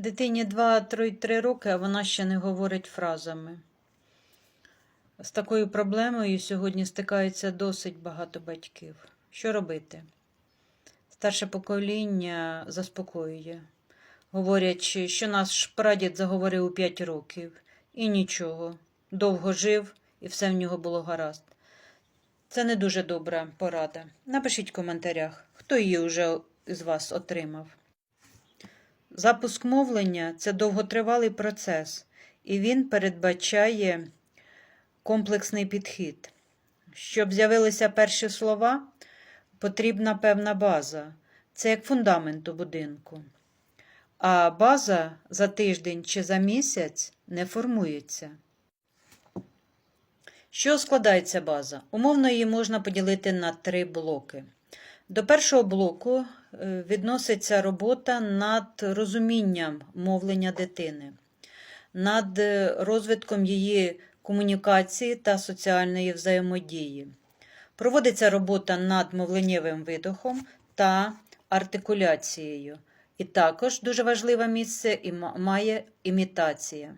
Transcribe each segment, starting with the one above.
Дитині 2-3 роки, а вона ще не говорить фразами. З такою проблемою сьогодні стикається досить багато батьків. Що робити? Старше покоління заспокоює, говорячи, що наш прадід заговорив у 5 років, і нічого, довго жив, і все в нього було гаразд. Це не дуже добра порада. Напишіть в коментарях, хто її вже з вас отримав. Запуск мовлення це довготривалий процес, і він передбачає комплексний підхід. Щоб з'явилися перші слова, потрібна певна база. Це як фундамент у будинку. А база за тиждень чи за місяць не формується. Що складається база? Умовно її можна поділити на три блоки. До першого блоку відноситься робота над розумінням мовлення дитини, над е, розвитком її комунікації та соціальної взаємодії. Проводиться робота над мовленнєвим видохом та артикуляцією. І також дуже важливе місце має імітація.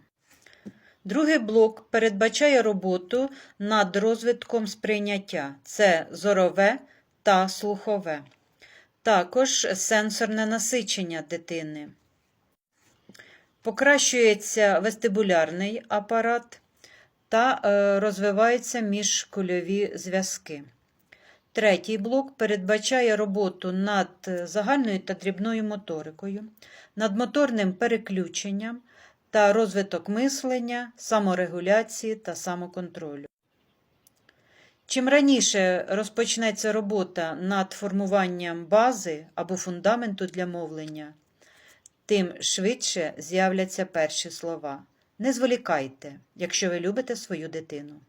Другий блок передбачає роботу над розвитком сприйняття це зорове та слухове. Також сенсорне насичення дитини. Покращується вестибулярний апарат та е, розвиваються міжкульові зв'язки. Третій блок передбачає роботу над загальною та дрібною моторикою, над моторним переключенням та розвиток мислення, саморегуляції та самоконтролю. Чим раніше розпочнеться робота над формуванням бази або фундаменту для мовлення, тим швидше з'являться перші слова. Не зволікайте, якщо ви любите свою дитину.